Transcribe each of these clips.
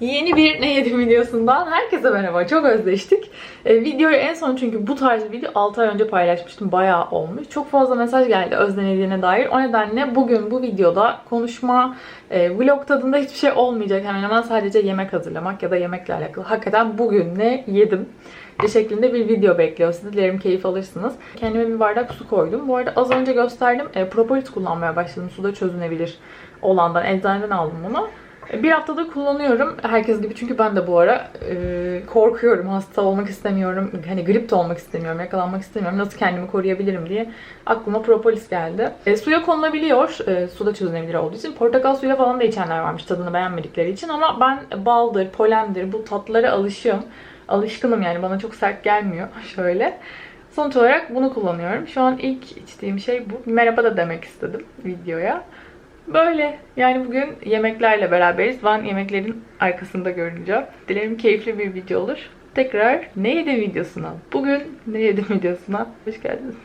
Yeni bir ne yedim videosundan herkese merhaba. Çok özleştik. E, videoyu en son çünkü bu tarz bir video 6 ay önce paylaşmıştım. Bayağı olmuş. Çok fazla mesaj geldi özlenildiğine dair. O nedenle bugün bu videoda konuşma, e, vlog tadında hiçbir şey olmayacak. Hemen hemen sadece yemek hazırlamak ya da yemekle alakalı. Hakikaten bugün ne yedim şeklinde bir video bekliyor sizi. Dilerim keyif alırsınız. Kendime bir bardak su koydum. Bu arada az önce gösterdim. E, propolis kullanmaya başladım. Suda çözünebilir olandan. Eczaneden aldım bunu. Bir haftadır kullanıyorum. Herkes gibi çünkü ben de bu ara e, korkuyorum. Hasta olmak istemiyorum. Hani grip de olmak istemiyorum. Yakalanmak istemiyorum. Nasıl kendimi koruyabilirim diye aklıma propolis geldi. E, suya konulabiliyor. E, suda çözünebilir olduğu için. Portakal suyuyla falan da içenler varmış tadını beğenmedikleri için. Ama ben baldır, polendir bu tatlara alışıyorum. Alışkınım yani bana çok sert gelmiyor. Şöyle. Sonuç olarak bunu kullanıyorum. Şu an ilk içtiğim şey bu. Merhaba da demek istedim videoya. Böyle. Yani bugün yemeklerle beraberiz. Ben yemeklerin arkasında görüneceğim. Dilerim keyifli bir video olur. Tekrar ne yedim videosuna. Bugün ne yedim videosuna. Hoş geldiniz.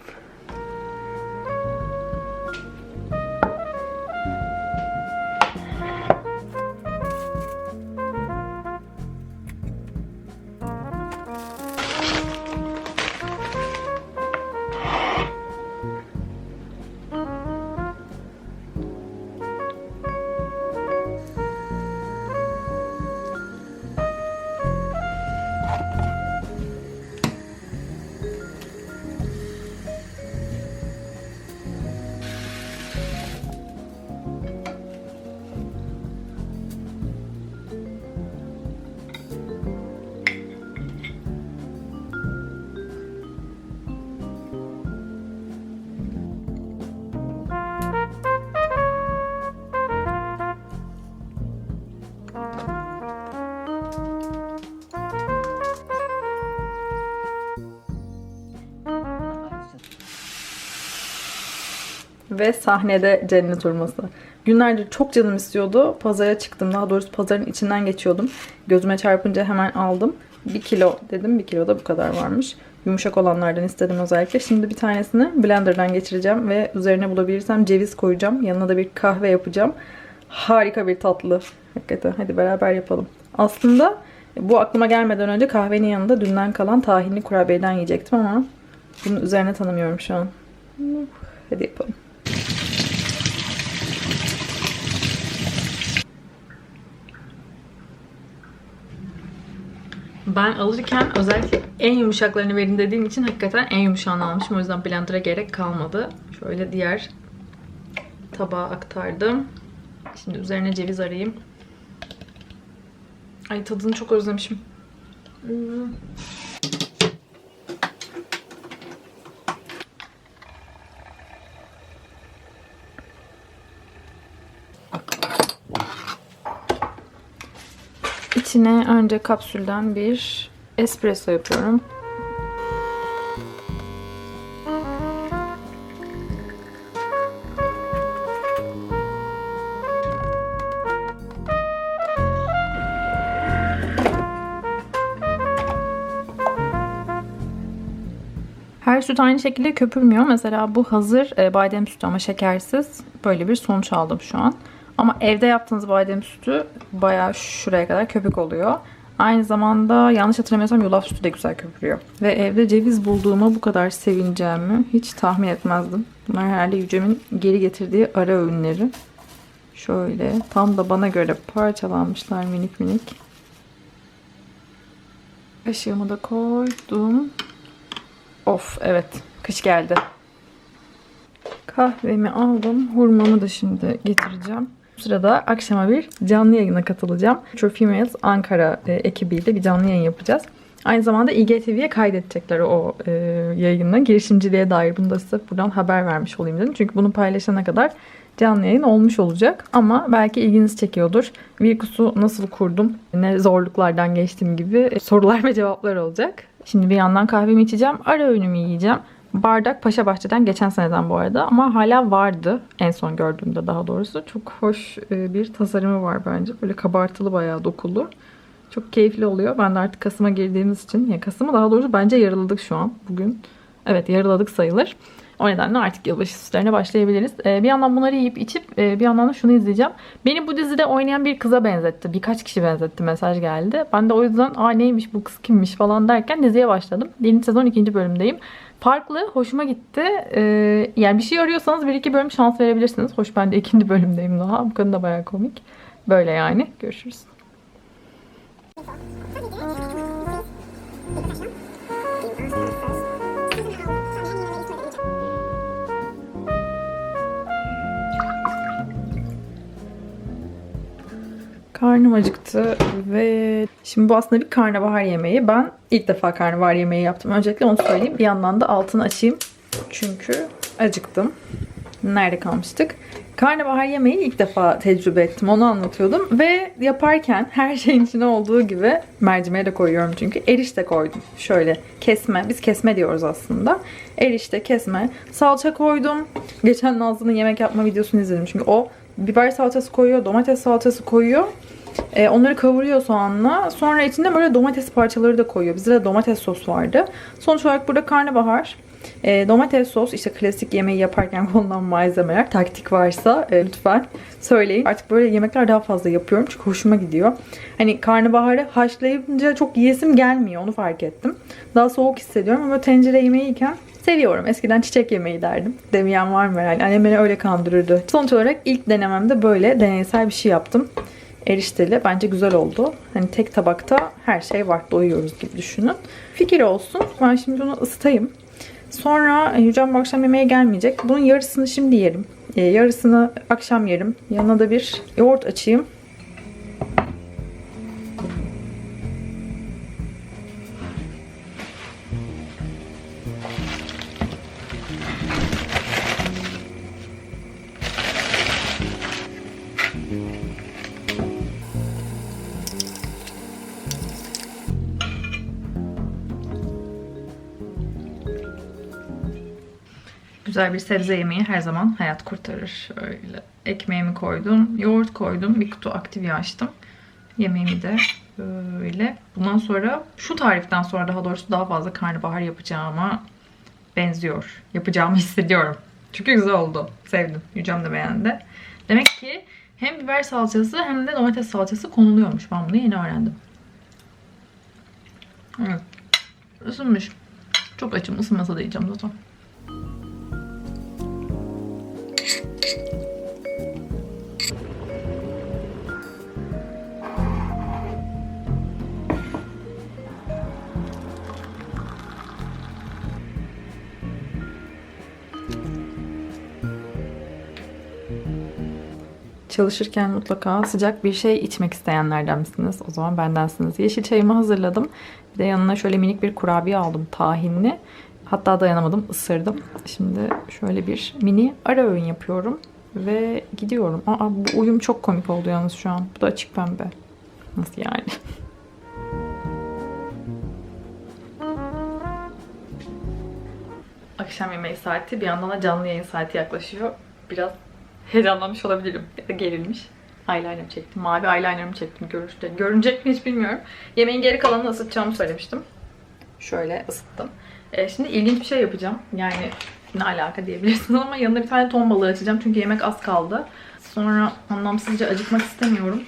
Ve sahnede cennet hurması. Günlerdir çok canım istiyordu. Pazara çıktım. Daha doğrusu pazarın içinden geçiyordum. Gözüme çarpınca hemen aldım. 1 kilo dedim. 1 kilo da bu kadar varmış. Yumuşak olanlardan istedim özellikle. Şimdi bir tanesini blenderdan geçireceğim ve üzerine bulabilirsem ceviz koyacağım. Yanına da bir kahve yapacağım. Harika bir tatlı. Hakikaten. Hadi beraber yapalım. Aslında bu aklıma gelmeden önce kahvenin yanında dünden kalan tahinli kurabiyeden yiyecektim ama bunun üzerine tanımıyorum şu an. Hadi yapalım. Ben alırken özellikle en yumuşaklarını verin dediğim için hakikaten en yumuşağını almışım. O yüzden blender'a gerek kalmadı. Şöyle diğer tabağa aktardım. Şimdi üzerine ceviz arayayım. Ay tadını çok özlemişim. Hmm. İçine önce kapsülden bir espresso yapıyorum. Her süt aynı şekilde köpürmüyor. Mesela bu hazır e, badem sütü ama şekersiz. Böyle bir sonuç aldım şu an. Ama evde yaptığınız badem sütü bayağı şuraya kadar köpük oluyor. Aynı zamanda yanlış hatırlamıyorsam yulaf sütü de güzel köpürüyor. Ve evde ceviz bulduğuma bu kadar sevineceğimi hiç tahmin etmezdim. Bunlar herhalde Yücem'in geri getirdiği ara öğünleri. Şöyle tam da bana göre parçalanmışlar minik minik. Kaşığımı da koydum. Of evet kış geldi. Kahvemi aldım. Hurmamı da şimdi getireceğim. Bu sırada akşama bir canlı yayına katılacağım. True Females Ankara e, ekibiyle bir canlı yayın yapacağız. Aynı zamanda IGTV'ye kaydedecekler o e, yayını. Girişimciliğe dair bunu da size buradan haber vermiş olayım dedim. Çünkü bunu paylaşana kadar canlı yayın olmuş olacak. Ama belki ilginizi çekiyordur. Virkus'u nasıl kurdum, ne zorluklardan geçtiğim gibi sorular ve cevaplar olacak. Şimdi bir yandan kahvemi içeceğim. Ara öğünümü yiyeceğim. Bardak Paşa Bahçe'den geçen seneden bu arada ama hala vardı en son gördüğümde daha doğrusu. Çok hoş e, bir tasarımı var bence. Böyle kabartılı bayağı dokulu. Çok keyifli oluyor. Ben de artık Kasım'a girdiğimiz için ya Kasım'ı daha doğrusu bence yarıladık şu an bugün. Evet yarıladık sayılır. O nedenle artık yılbaşı süslerine başlayabiliriz. Ee, bir yandan bunları yiyip içip e, bir yandan da şunu izleyeceğim. Beni bu dizide oynayan bir kıza benzetti. Birkaç kişi benzetti mesaj geldi. Ben de o yüzden aa neymiş bu kız kimmiş falan derken diziye başladım. Yeni sezon ikinci bölümdeyim. Farklı, hoşuma gitti. Ee, yani bir şey arıyorsanız bir iki bölüm şans verebilirsiniz. Hoş ben de ikinci bölümdeyim daha. Bu kadın da bayağı komik. Böyle yani. Görüşürüz. Karnım acıktı ve şimdi bu aslında bir karnabahar yemeği. Ben ilk defa karnabahar yemeği yaptım. Öncelikle onu söyleyeyim. Bir yandan da altını açayım. Çünkü acıktım. Nerede kalmıştık? Karnabahar yemeği ilk defa tecrübe ettim. Onu anlatıyordum. Ve yaparken her şeyin içine olduğu gibi mercimeğe de koyuyorum çünkü. Erişte koydum. Şöyle kesme. Biz kesme diyoruz aslında. Erişte, kesme. Salça koydum. Geçen Nazlı'nın yemek yapma videosunu izledim. Çünkü o biber salçası koyuyor, domates salçası koyuyor. Ee, onları kavuruyor soğanla. Sonra içinde böyle domates parçaları da koyuyor. Bizde de domates sos vardı. Sonuç olarak burada karnabahar, e, domates sos, işte klasik yemeği yaparken kullanılan malzemeler. Taktik varsa e, lütfen söyleyin. Artık böyle yemekler daha fazla yapıyorum çünkü hoşuma gidiyor. Hani karnabaharı haşlayınca çok yiyesim gelmiyor onu fark ettim. Daha soğuk hissediyorum ama tencere yemeği Seviyorum. Eskiden çiçek yemeği derdim. Demeyen var mı herhalde? Annem beni öyle kandırırdı. Sonuç olarak ilk denememde böyle deneysel bir şey yaptım. Erişteli. Bence güzel oldu. Hani tek tabakta her şey var. Doyuyoruz gibi düşünün. Fikir olsun. Ben şimdi bunu ısıtayım. Sonra Yücem bu akşam yemeğe gelmeyecek. Bunun yarısını şimdi yerim. Ee, yarısını akşam yerim. Yanına da bir yoğurt açayım. Güzel bir sebze yemeği her zaman hayat kurtarır. Şöyle ekmeğimi koydum, yoğurt koydum, bir kutu Activia açtım. Yemeğimi de böyle. Bundan sonra şu tariften sonra daha doğrusu daha fazla karnabahar yapacağıma benziyor. Yapacağımı hissediyorum. Çünkü güzel oldu. Sevdim. Yücem de beğendi. Demek ki hem biber salçası hem de domates salçası konuluyormuş. Ben bunu yeni öğrendim. Evet. Isınmış. Çok açım. Isınmasa da yiyeceğim zaten. Çalışırken mutlaka sıcak bir şey içmek isteyenlerden misiniz? O zaman bendensiniz. Yeşil çayımı hazırladım. Bir de yanına şöyle minik bir kurabiye aldım tahinli. Hatta dayanamadım ısırdım. Şimdi şöyle bir mini ara öğün yapıyorum. Ve gidiyorum. Aa bu uyum çok komik oldu yalnız şu an. Bu da açık pembe. Nasıl yani? Akşam yemeği saati bir yandan da canlı yayın saati yaklaşıyor. Biraz heyecanlanmış olabilirim. Ya da gerilmiş. Eyeliner çektim. Mavi eyelinerımı çektim görüşte. Görünecek mi hiç bilmiyorum. Yemeğin geri kalanını ısıtacağımı söylemiştim. Şöyle ısıttım. Ee, şimdi ilginç bir şey yapacağım. Yani ne alaka diyebilirsiniz ama yanında bir tane ton balığı açacağım. Çünkü yemek az kaldı. Sonra anlamsızca acıkmak istemiyorum.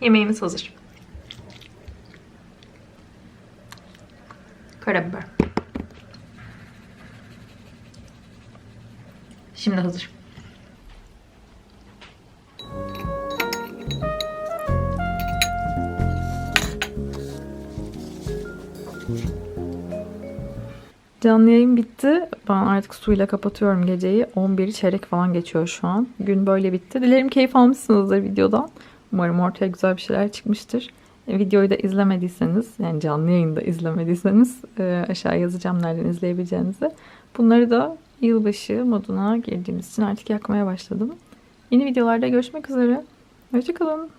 Yemeğimiz hazır. Karabiber. Şimdi hazır. Canlı yayın bitti. Ben artık suyla kapatıyorum geceyi. 11'i çeyrek falan geçiyor şu an. Gün böyle bitti. Dilerim keyif almışsınızdır videodan. Umarım ortaya güzel bir şeyler çıkmıştır. E, Videoyu da izlemediyseniz, yani canlı yayında izlemediyseniz e, aşağı yazacağım nereden izleyebileceğinizi. Bunları da yılbaşı moduna girdiğimiz için artık yakmaya başladım. Yeni videolarda görüşmek üzere. Hoşçakalın.